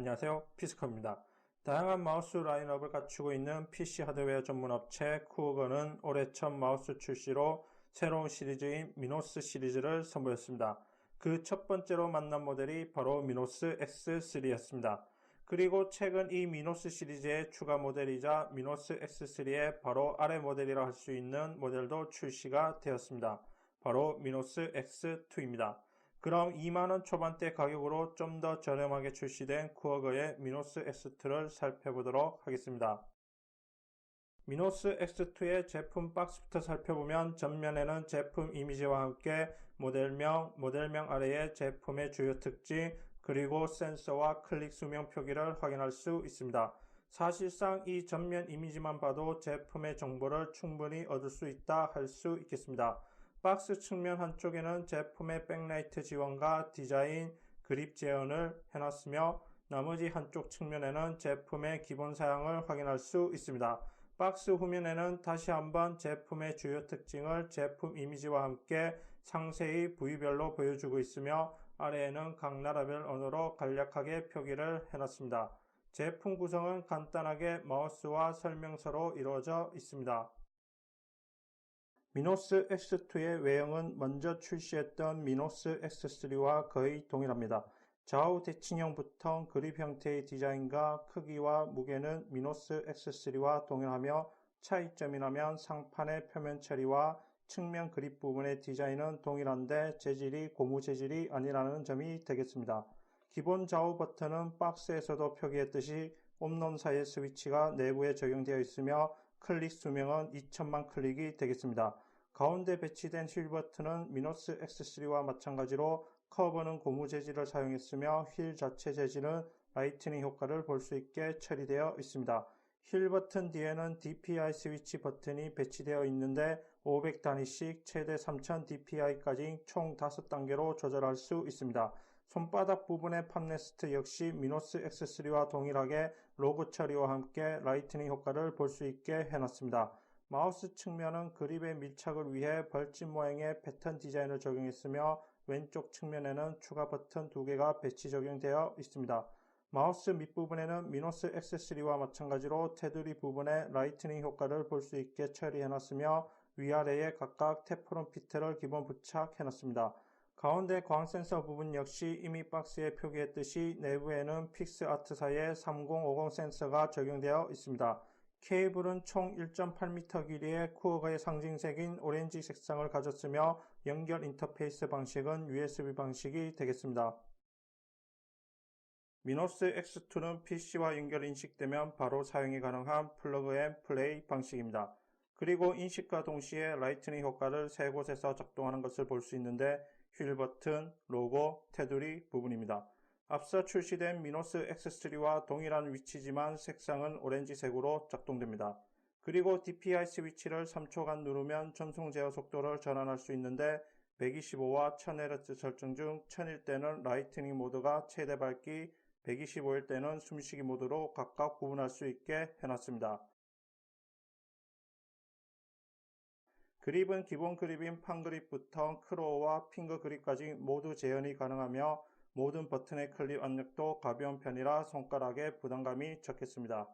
안녕하세요 피스커입니다. 다양한 마우스 라인업을 갖추고 있는 PC 하드웨어 전문 업체 쿠어건은 올해 첫 마우스 출시로 새로운 시리즈인 미노스 시리즈를 선보였습니다. 그 첫 번째로 만난 모델이 바로 미노스 X3였습니다. 그리고 최근 이 미노스 시리즈의 추가 모델이자 미노스 X3의 바로 아래 모델이라 할 수 있는 모델도 출시가 되었습니다. 바로 미노스 X2입니다. 그럼 2만원 초반대 가격으로 좀 더 저렴하게 출시된 쿠어거의 미노스 X2를 살펴보도록 하겠습니다. 미노스 X2의 제품 박스부터 살펴보면 전면에는 제품 이미지와 함께 모델명, 모델명 아래에 제품의 주요 특징, 그리고 센서와 클릭 수명 표기를 확인할 수 있습니다. 사실상 이 전면 이미지만 봐도 제품의 정보를 충분히 얻을 수 있다 할 수 있겠습니다. 박스 측면 한쪽에는 제품의 백라이트 지원과 디자인, 그립 재현을 해놨으며 나머지 한쪽 측면에는 제품의 기본 사양을 확인할 수 있습니다. 박스 후면에는 다시 한번 제품의 주요 특징을 제품 이미지와 함께 상세히 부위별로 보여주고 있으며 아래에는 각 나라별 언어로 간략하게 표기를 해놨습니다. 제품 구성은 간단하게 마우스와 설명서로 이루어져 있습니다. 미노스 X2의 외형은 먼저 출시했던 미노스 X3와 거의 동일합니다. 좌우 대칭형부터 그립 형태의 디자인과 크기와 무게는 미노스 X3와 동일하며 차이점이라면 상판의 표면 처리와 측면 그립 부분의 디자인은 동일한데 재질이 고무 재질이 아니라는 점이 되겠습니다. 기본 좌우 버튼은 박스에서도 표기했듯이 홈런 사이의 스위치가 내부에 적용되어 있으며 클릭 수명은 2천만 클릭이 되겠습니다. 가운데 배치된 휠 버튼은 미노스 X3와 마찬가지로 커버는 고무 재질을 사용했으며 휠 자체 재질은 라이트닝 효과를 볼 수 있게 처리되어 있습니다. 휠 버튼 뒤에는 DPI 스위치 버튼이 배치되어 있는데 500단위씩 최대 3000 DPI까지 총 5단계로 조절할 수 있습니다. 손바닥 부분의 팜레스트 역시 미노스 X3와 동일하게 로고 처리와 함께 라이트닝 효과를 볼 수 있게 해놨습니다. 마우스 측면은 그립의 밀착을 위해 벌집 모양의 패턴 디자인을 적용했으며 왼쪽 측면에는 추가 버튼 두 개가 배치 적용되어 있습니다. 마우스 밑부분에는 미노스 X3와 마찬가지로 테두리 부분에 라이트닝 효과를 볼 수 있게 처리해놨으며 위아래에 각각 테프론 피트를 기본 부착해놨습니다. 가운데 광 센서 부분 역시 이미 박스에 표기했듯이 내부에는 픽스아트사의 3050 센서가 적용되어 있습니다. 케이블은 총 1.8m 길이의 쿠어가의 상징색인 오렌지 색상을 가졌으며 연결 인터페이스 방식은 USB 방식이 되겠습니다. 미노스 X2는 PC와 연결 인식되면 바로 사용이 가능한 플러그 앤 플레이 방식입니다. 그리고 인식과 동시에 라이트닝 효과를 세 곳에서 작동하는 것을 볼 수 있는데 휠 버튼, 로고, 테두리 부분입니다. 앞서 출시된 미노스 X3와 동일한 위치지만 색상은 오렌지색으로 작동됩니다. 그리고 DPI 스위치를 3초간 누르면 전송 제어 속도를 전환할 수 있는데 125와 1000Hz 설정 중 1000일 때는 라이트닝 모드가 최대 밝기, 125일 때는 숨쉬기 모드로 각각 구분할 수 있게 해놨습니다. 그립은 기본 그립인 판그립부터 크로어와 핑거 그립까지 모두 재현이 가능하며 모든 버튼의 클립 압력도 가벼운 편이라 손가락에 부담감이 적겠습니다.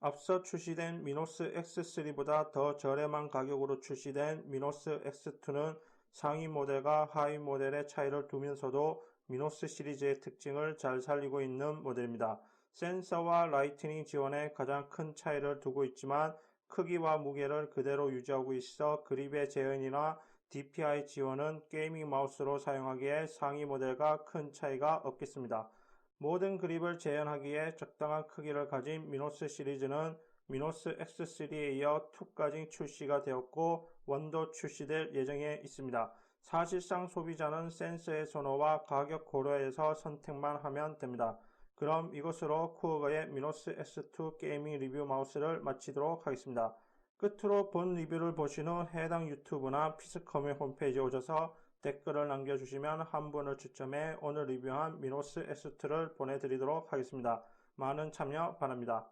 앞서 출시된 미노스 X3보다 더 저렴한 가격으로 출시된 미노스 X2는 상위 모델과 하위 모델의 차이를 두면서도 미노스 시리즈의 특징을 잘 살리고 있는 모델입니다. 센서와 라이트닝 지원에 가장 큰 차이를 두고 있지만 크기와 무게를 그대로 유지하고 있어 그립의 재현이나 DPI 지원은 게이밍 마우스로 사용하기에 상위 모델과 큰 차이가 없겠습니다. 모든 그립을 재현하기에 적당한 크기를 가진 미노스 시리즈는 미노스 X3에 이어 2까지 출시가 되었고 원도 출시될 예정에 있습니다. 사실상 소비자는 센서의 선호와 가격 고려해서 선택만 하면 됩니다. 그럼 이것으로 쿠어거의 미노스 S2 게이밍 리뷰 마우스를 마치도록 하겠습니다. 끝으로 본 리뷰를 보신 후 해당 유튜브나 피스컴의 홈페이지에 오셔서 댓글을 남겨주시면 한 분을 추첨해 오늘 리뷰한 미노스 S2를 보내드리도록 하겠습니다. 많은 참여 바랍니다.